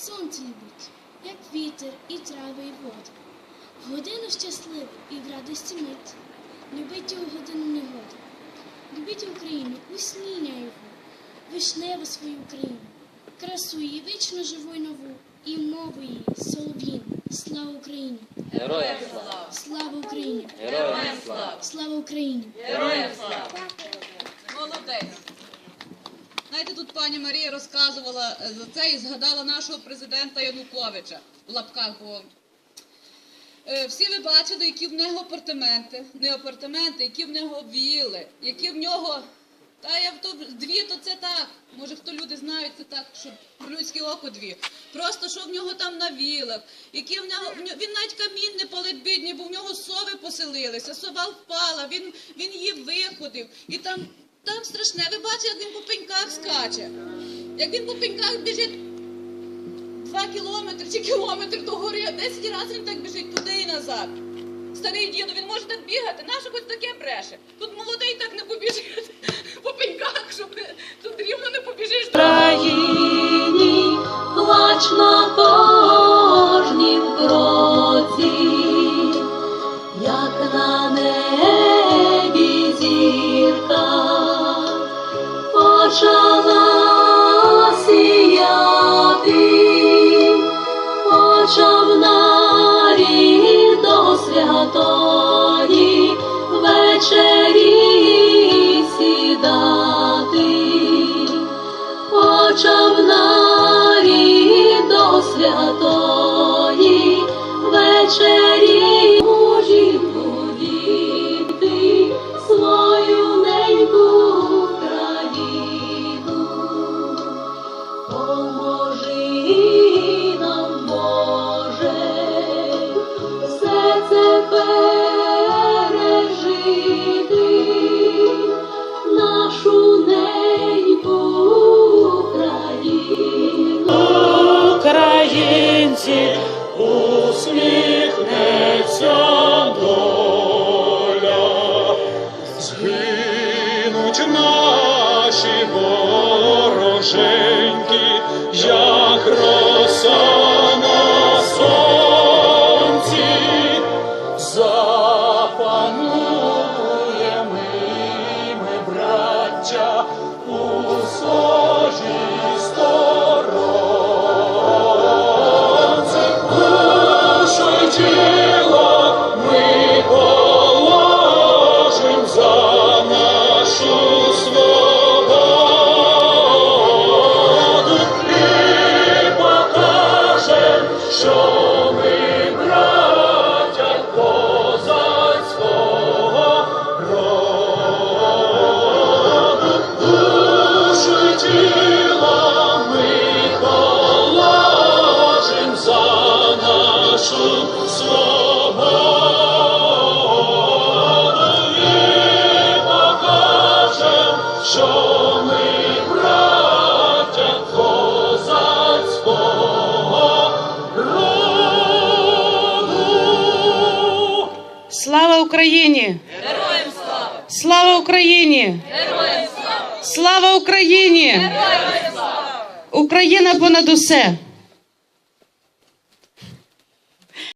Сонце любить, як вітер, і трави, і воду. В годину щасливу і в радості мить. Любіть у годину негоди. Любіть Україну, усніння його, вишневу свою Україну, красу її вічно живу й нову, і мову її солов'їну. Слава Україні! Героям слава! Слава Україні! Героям слава! Слава Україні! Героям слава! Молодець. Знаєте, тут пані Марія розказувала е, за це і згадала нашого президента Януковича в лапках, бо е, всі ви бачили, які в нього апартаменти, не апартаменти, які в нього віли, які в нього. Та я в то дві, то це так. Може, хто люди знають, це так, що людське око дві. Просто що в нього там на вілах, які в нього він навіть камін не палить бідні, бо в нього сови поселилися, сова впала, він, він її виходив. І там, там страшне. Ви бачите, як він по пеньках скаче. Як він по пеньках біжить два кілометри чи кілометр до гори, 10 разів він так біжить туди і назад. Старий діду, він може так бігати, наше хоч таке бреше. Тут молодий так не побіжить по пеньках, щоб тут рівно не побіжиш. Україні плач Shalom. Українці усміхнеться доля, згинуть наші вороженьки, Слава Україні! Героям слава! Слава Україні! Героям слава! Слава Україні! Героям слава! Україна понад усе!